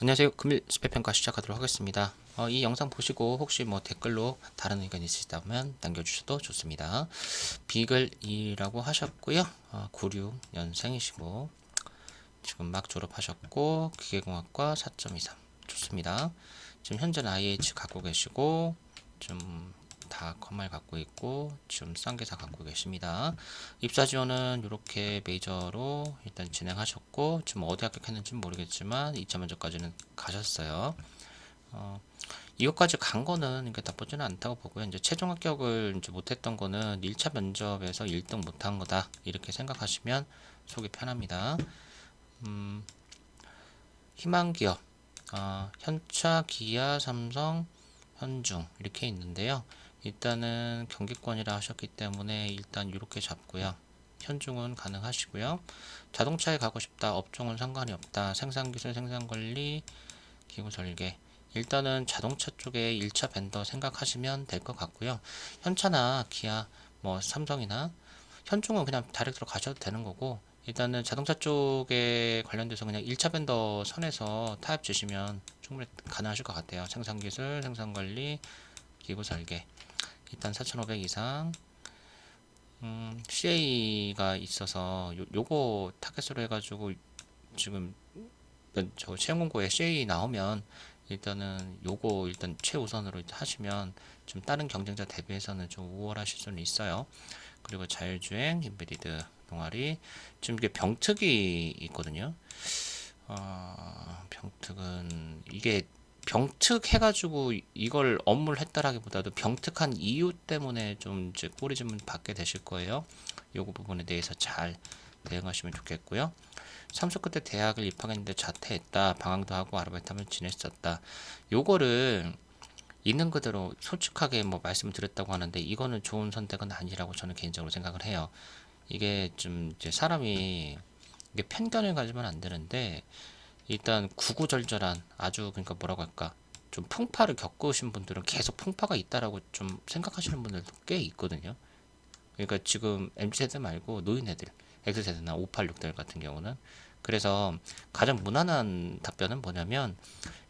안녕하세요. 금일 스펙평가 시작하도록 하겠습니다. 어, 이 영상 보시고 혹시 뭐 댓글로 다른 의견 있으시다면 남겨주셔도 좋습니다. 비글이라고 하셨고요. 어, 96년생이시고 지금 막 졸업하셨고 기계공학과 4.23 좋습니다. 지금 현재는 IH 갖고 계시고 좀 다 컴말 갖고 있고 지금 쌍계사 갖고 계십니다. 입사 지원은 이렇게 메이저로 일단 진행하셨고 지금 어디 합격했는지는 모르겠지만 2차 면접까지는 가셨어요. 어, 이것까지 간 거는 이게 나쁘지는 않다고 보고요. 이제 최종 합격을 이제 못했던 거는 1차 면접에서 1등 못한 거다 이렇게 생각하시면 속이 편합니다. 음, 희망 기업 어, 현차, 기아, 삼성, 현중 이렇게 있는데요. 일단은 경기권이라 하셨기 때문에 일단 이렇게 잡고요. 현중은 가능하시고요. 자동차에 가고 싶다. 업종은 상관이 없다. 생산기술, 생산관리, 기구 설계. 일단은 자동차 쪽에 1차 벤더 생각하시면 될 것 같고요. 현차나 기아, 뭐 삼성이나 현중은 그냥 다이렉트로 가셔도 되는 거고 일단은 자동차 쪽에 관련돼서 그냥 1차 벤더 선에서 타협 주시면 충분히 가능하실 것 같아요. 생산기술, 생산관리, 기구 설계. 일단 4,500 이상. 음, CA가 있어서 요, 요거 타겟으로 해가지고 지금 저 채용 공고에 CA 나오면 일단은 요거 일단 최우선으로 하시면 좀 다른 경쟁자 대비해서는 좀 우월하실 수는 있어요. 그리고 자율주행, 인베디드, 동아리 지금 이게 병특이 있거든요. 어, 병특은 이게 병특 해가지고 이걸 업무를 했다라기보다도 병특한 이유 때문에 좀 이제 꼬리짐을 받게 되실 거예요. 요거 부분에 대해서 잘 대응하시면 좋겠고요. 삼수 끝에 대학을 입학했는데 자퇴했다. 방황도 하고 아르바이트 하면 지냈었다. 요거를 있는 그대로 솔직하게 뭐 말씀드렸다고 하는데 이거는 좋은 선택은 아니라고 저는 개인적으로 생각을 해요. 이게 좀 이제 사람이 이게 편견을 가지면 안 되는데 일단 구구절절한 아주 그러니까 뭐라고 할까 좀 풍파를 겪으신 분들은 계속 풍파가 있다라고 좀 생각하시는 분들도 꽤 있거든요. 그러니까 지금 MZ세대 말고 노인 애들, X세대나 586들 같은 경우는 그래서 가장 무난한 답변은 뭐냐면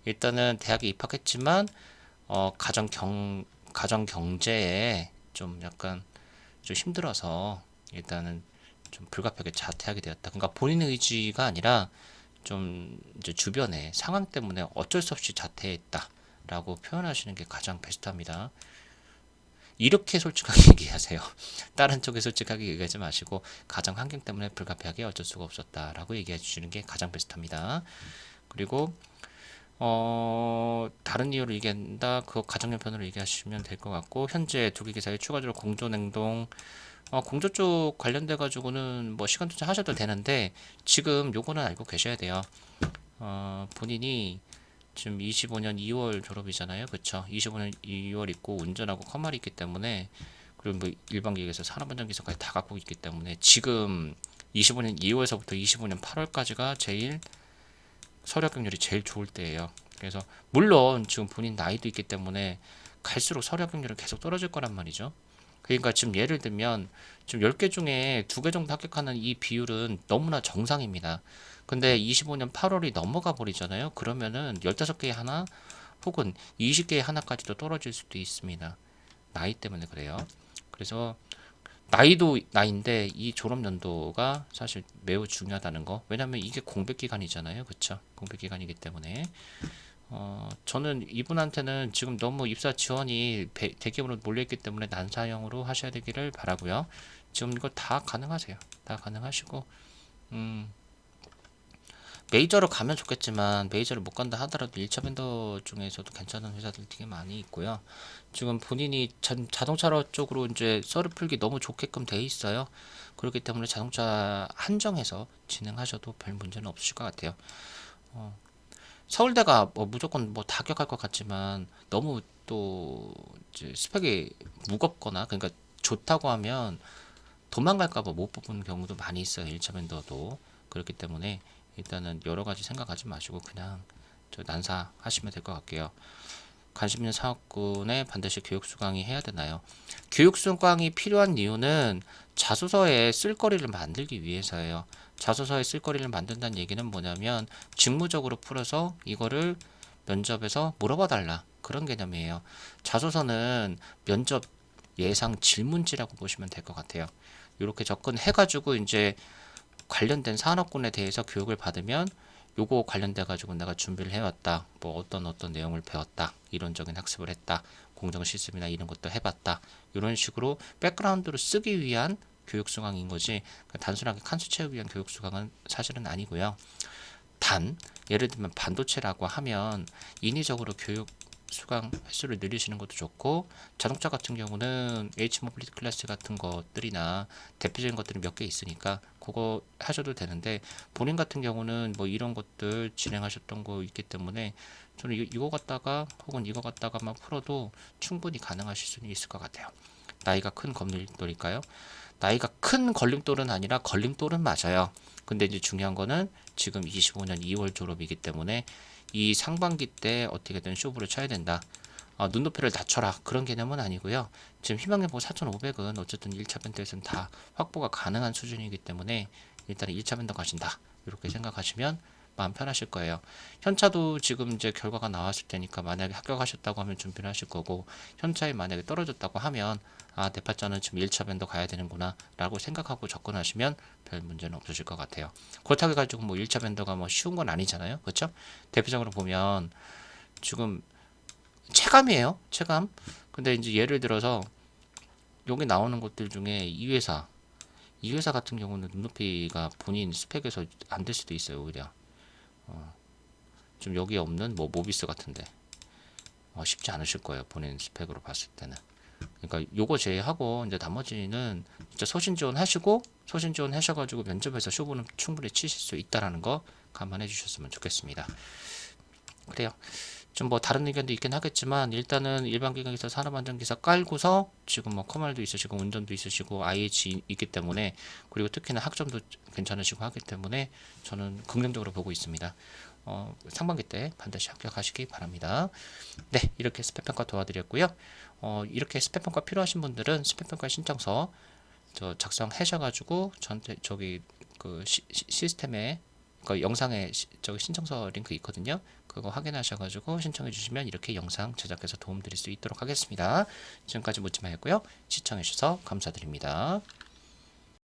일단은 대학에 입학했지만 어 가정 경 가정 경제에 좀 약간 좀 힘들어서 일단은 좀 불가피하게 자퇴하게 되었다. 그러니까 본인의 의지가 아니라 좀 이제 주변의 상황 때문에 어쩔 수 없이 자퇴했다라고 표현하시는 게 가장 베스트합니다. 이렇게 솔직하게 얘기하세요. 다른 쪽에 솔직하게 얘기하지 마시고 가정 환경 때문에 불가피하게 어쩔 수가 없었다라고 얘기해 주시는 게 가장 베스트합니다. 그리고 어 다른 이유로 얘기한다 그 가정연편으로 얘기하시면 될 것 같고 현재 두 개 기사에 추가적으로 공존행동 어, 공조 쪽 관련돼 가지고는 뭐 시간 투자 하셔도 되는데 지금 요거는 알고 계셔야 돼요. 어, 본인이 지금 25년 2월 졸업이잖아요. 그쵸? 25년 2월 있고 운전하고 커말이 있기 때문에 그리고 뭐 일반 기획에서 산업안전 기사까지 다 갖고 있기 때문에 지금 25년 2월서부터 25년 8월까지가 제일 서류 합격률이 제일 좋을 때예요. 그래서 물론 지금 본인 나이도 있기 때문에 갈수록 서류 합격률은 계속 떨어질 거란 말이죠. 그러니까 지금 예를 들면 지금 10개 중에 2개 정도 합격하는 이 비율은 너무나 정상입니다. 근데 25년 8월이 넘어가 버리잖아요. 그러면은 15개에 하나 혹은 20개에 하나까지도 떨어질 수도 있습니다. 나이 때문에 그래요. 그래서 나이도 나이인데 이 졸업 연도가 사실 매우 중요하다는 거. 왜냐면 이게 공백 기간이잖아요. 그쵸? 공백 기간이기 때문에 어, 저는 이분한테는 지금 너무 입사 지원이 배, 대기업으로 몰려있기 때문에 난사형으로 하셔야 되기를 바라고요. 지금 이거 다 가능하세요. 다 가능하시고, 음, 메이저로 가면 좋겠지만 메이저를 못 간다 하더라도 1차 벤더 중에서도 괜찮은 회사들 되게 많이 있고요. 지금 본인이 전, 자동차 쪽으로 이제 썰을 풀기 너무 좋게끔 돼 있어요. 그렇기 때문에 자동차 한정해서 진행하셔도 별 문제는 없으실 것 같아요. 어, 서울대가 뭐 무조건 뭐 타격할 것 같지만 너무 또 이제 스펙이 무겁거나 그러니까 좋다고 하면 도망갈까봐 못 뽑은 경우도 많이 있어요. 1차 밴더도 그렇기 때문에 일단은 여러 가지 생각하지 마시고 그냥 저 난사 하시면 될 것 같게요. 관심 있는 사업군에 반드시 교육 수강이 해야 되나요? 교육 수강이 필요한 이유는 자소서에 쓸거리를 만들기 위해서예요. 자소서에 쓸거리를 만든다는 얘기는 뭐냐면 직무적으로 풀어서 이거를 면접에서 물어봐 달라 그런 개념이에요. 자소서는 면접 예상 질문지라고 보시면 될 것 같아요. 이렇게 접근해가지고 이제 관련된 산업군에 대해서 교육을 받으면 요거 관련돼 가지고 내가 준비를 해왔다. 뭐 어떤 어떤 내용을 배웠다. 이론적인 학습을 했다. 공정 시스템이나 이런 것도 해봤다. 이런 식으로 백그라운드로 쓰기 위한 교육 수강인 거지. 그러니까 단순하게 칸수 채우기 위한 교육 수강은 사실은 아니고요. 단 예를 들면 반도체라고 하면 인위적으로 교육 수강 횟수를 늘리시는 것도 좋고 자동차 같은 경우는 H 모빌리티 클래스 같은 것들이나 대표적인 것들이 몇 개 있으니까 그거 하셔도 되는데 본인 같은 경우는 뭐 이런 것들 진행하셨던 거 있기 때문에 저는 이- 이거 갖다가 혹은 이거 갖다가만 풀어도 충분히 가능하실 수는 있을 것 같아요. 나이가 큰 걸림돌일까요? 나이가 큰 걸림돌은 아니라 걸림돌은 맞아요. 근데 이제 중요한 거는 지금 25년 2월 졸업이기 때문에 이 상반기 때 어떻게든 쇼부를 쳐야 된다. 아, 눈높이를 낮춰라 그런 개념은 아니고요. 지금 희망여보 4,500은 어쨌든 1차 밴드에서는 다 확보가 가능한 수준이기 때문에 일단은 1차 밴드 가신다 이렇게 생각하시면 마음 편하실 거예요. 현차도 지금 이제 결과가 나왔을 테니까 만약에 합격하셨다고 하면 준비를 하실 거고 현차에 만약에 떨어졌다고 하면 아 대파자는 지금 1차 밴드 가야 되는구나 라고 생각하고 접근하시면 별 문제는 없으실 것 같아요. 그렇다고 해가지고 뭐 1차 밴드가 뭐 쉬운 건 아니잖아요. 그렇죠? 대표적으로 보면 지금 체감이에요. 체감. 근데 이제 예를 들어서 여기 나오는 것들 중에 이 회사 이 회사 같은 경우는 눈높이가 본인 스펙에서 안 될 수도 있어요. 오히려 어, 좀 여기에 없는 뭐 모비스 같은데 어, 쉽지 않으실 거예요. 본인 스펙으로 봤을 때는. 그러니까 요거 제외하고 이제 나머지는 진짜 소신 지원 하시고 소신 지원 하셔가지고 면접에서 쇼부는 충분히 치실 수 있다라는 거 감안해 주셨으면 좋겠습니다. 그래요. 좀 뭐 다른 의견도 있긴 하겠지만 일단은 일반 기관에서 산업안전기사 깔고서 지금 뭐 커말도 있으시고 운전도 있으시고 IH 있기 때문에 그리고 특히나 학점도 괜찮으시고 하기 때문에 저는 긍정적으로 보고 있습니다. 어, 상반기 때 반드시 합격하시기 바랍니다. 네, 이렇게 스펙 평가 도와드렸고요. 어, 이렇게 스펙 평가 필요하신 분들은 스펙 평가 신청서 저 작성하셔가지고 전체 저기 그 시, 시- 시스템에 그 영상에 시- 저기 신청서 링크 있거든요. 그거 확인하셔가지고 신청해 주시면 이렇게 영상 제작해서 도움 드릴 수 있도록 하겠습니다. 지금까지 묻지마 했고요. 시청해 주셔서 감사드립니다.